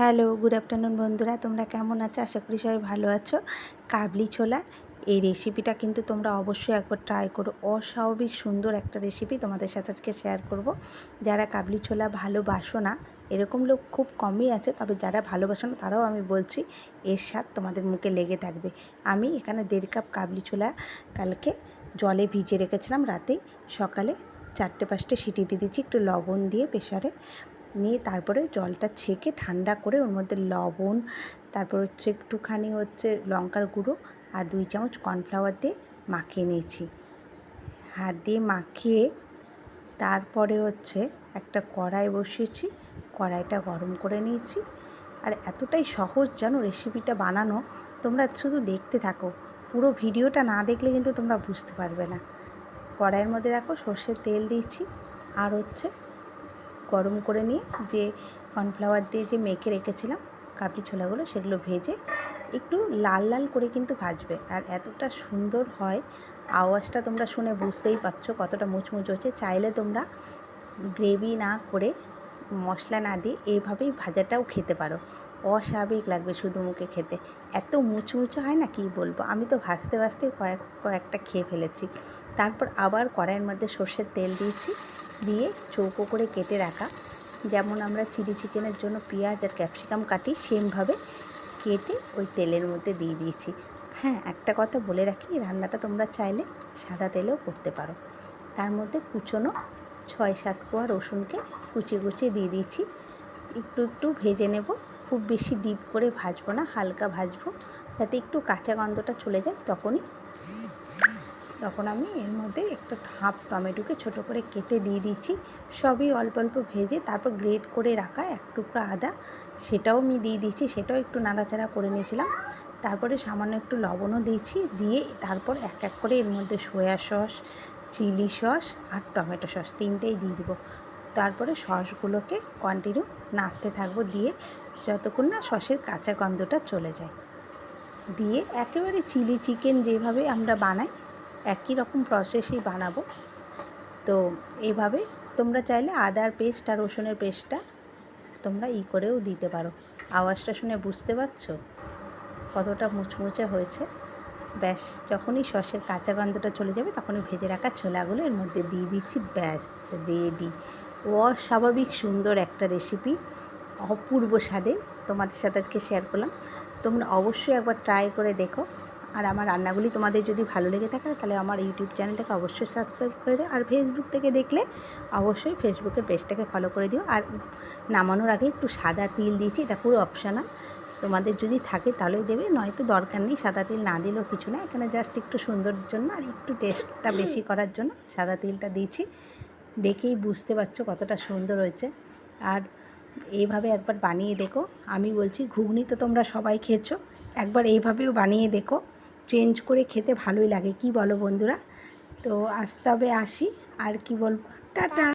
Hello good afternoon বন্ধুরা, তোমরা কেমন আছো? আশা করি সবাই ভালো আছো। কাবলি ছোলা, এই রেসিপিটা কিন্তু তোমরা অবশ্যই একবার ট্রাই করো। অস্বাভাবিক সুন্দর একটা রেসিপি তোমাদের সাথে আজকে শেয়ার করব। যারা কাবলি ছোলা ভালোবাসো না, এরকম লোক খুব কমই আছে, তবে যারা ভালোবাসো না, তারাও আমি বলছি, এর স্বাদ তোমাদের মুখে লেগে থাকবে। আমি এখানে দেড় কাপ কাবলি ছোলা কালকে জলে ভিজে রেখেছিলাম রাতে সকালে চারটে পাঁচটে সিটি দিয়ে দিচ্ছি একটু লবণ দিয়ে প্রেশারে নিয়ে তারপরে জলটা ছেঁকে ঠান্ডা করে ওর মধ্যে লবণ, তারপর হচ্ছে একটুখানি হচ্ছে লঙ্কার গুঁড়ো আর দুই চামচ কর্নফ্লাওয়ার দিয়ে মাখিয়ে নিয়েছি। হাত দিয়ে মাখিয়ে তারপরে হচ্ছে একটা কড়াই বসিয়েছি, কড়াইটা গরম করে নিয়েছি। আর এতটাই সহজ যেন রেসিপিটা বানানো, তোমরা শুধু দেখতে থাকো। পুরো ভিডিওটা না দেখলে কিন্তু তোমরা বুঝতে পারবে না। কড়াইয়ের মধ্যে দেখো সর্ষের তেল দিয়েছি, আর হচ্ছে গরম করে নিয়ে যে কর্নফ্লাওয়ার দিয়ে যে মেখে রেখেছিলাম কাবলি ছোলাগুলো সেগুলো ভেজে একটু লাল লাল করে কিন্তু ভাজবে। আর এতটা সুন্দর হয়, আওয়াজটা তোমরা শুনে বুঝতেই পারছ কতটা মুচমুচ হচ্ছে চাইলে তোমরা গ্রেভি না করে মশলা না দিয়ে এইভাবেই ভাজাটাও খেতে পারো। অস্বাভাবিক লাগবে শুধু মুখে খেতে। এত মুচমুচে হয় না কি বলব? আমি তো ভাজতে ভাজতে কয়েক কয়েকটা খেয়ে ফেলেছি। তারপর আবার কড়াইয়ের মধ্যে সর্ষের তেল দিয়েছি। দিয়ে চৌকো করে কেটে রাখা। যেমন আমরা চিলি চিকেনের জন্য পেঁয়াজ আর ক্যাপসিকাম কাটি, সেমভাবে কেটে ওই তেলের মধ্যে দিয়ে দিয়েছি। হ্যাঁ একটা কথা বলে রাখি রান্নাটা তোমরা চাইলে সাদা তেলেও করতে পারো। তার মধ্যে কুচনো ছয় সাত কোয়া রসুনকে কুচিয়ে কুচিয়ে দিয়ে দিয়েছি। একটু একটু ভেজে নেব, খুব বেশি ডিপ করে ভাজবো না, হালকা ভাজবো। যাতে একটু কাঁচা গন্ধটা চলে যায়, তখনই তখন আমি এর মধ্যে একটা হাফ টমেটোকে ছোটো করে কেটে দিয়ে দিচ্ছি সবই অল্প অল্প ভেজে তারপর গ্রেট করে রাখা এক টুকরো আদা, সেটাও আমি দিয়ে দিয়েছি, সেটাও একটু নাড়াচাড়া করে নিয়েছিলাম। তারপরে সামান্য একটু লবণও দিয়েছি, দিয়ে তারপর এক এক করে এর মধ্যে সয়া সস, চিলি সস আর টমেটো সস তিনটেই দিয়ে দিব। তারপরে সসগুলোকে কন্টিনিউ নাড়তে থাকব দিয়ে যতক্ষণ না সসের কাঁচা গন্ধটা চলে যায়। দিয়ে একেবারে চিলি চিকেন যেভাবে আমরা বানাই একই রকম প্রসেসেই বানাবো। তো এইভাবে তোমরা চাইলে আদার পেস্ট আর রসুনের পেস্টটা তোমরা ই করেও দিতে পারো। আওয়াজটা শুনে বুঝতে পারছ? কতটা মুচমুচে হয়েছে? ব্যাস, যখনই সসের কাঁচা গন্ধটা চলে যাবে, তখনই ভেজে রাখা ছোলাগুলো এর মধ্যে দিয়ে দিচ্ছি, ব্যাস রেডি অস্বাভাবিক সুন্দর একটা রেসিপি অপূর্ব স্বাদে তোমাদের সাথে আজকে শেয়ার করলাম। তোমরা অবশ্যই একবার ট্রাই করে দেখো। আর আমার রান্নাগুলি তোমাদের যদি ভালো লেগে থাকে, তাহলে আমার ইউটিউব চ্যানেলটাকে অবশ্যই সাবস্ক্রাইব করে দিও। আর ফেসবুক থেকে দেখলে অবশ্যই ফেসবুকের পেজটাকে ফলো করে দিও। আর নামানোর আগে একটু সাদা তিল দিয়েছি, এটা পুরো অপশানাল তোমাদের যদি থাকে তাহলেই দেবে, নয়তো দরকার নেই সাদা তিল না দিলেও কিছু না। এখানে জাস্ট একটু সুন্দরের জন্য আর একটু টেস্টটা বেশি করার জন্য সাদা তিলটা দিয়েছি। দেখেই বুঝতে পারছ কতটা সুন্দর হয়েছে। আর এইভাবে একবার বানিয়ে দেখো। আমি বলছি, ঘুগনি তো তোমরা সবাই খেয়েছো। একবার এইভাবেও বানিয়ে দেখো। চেঞ্জ করে খেতে ভালোই লাগে। কি বলো বন্ধুরা? তো আজ তবে আসি। আর কি বলব? টাটা!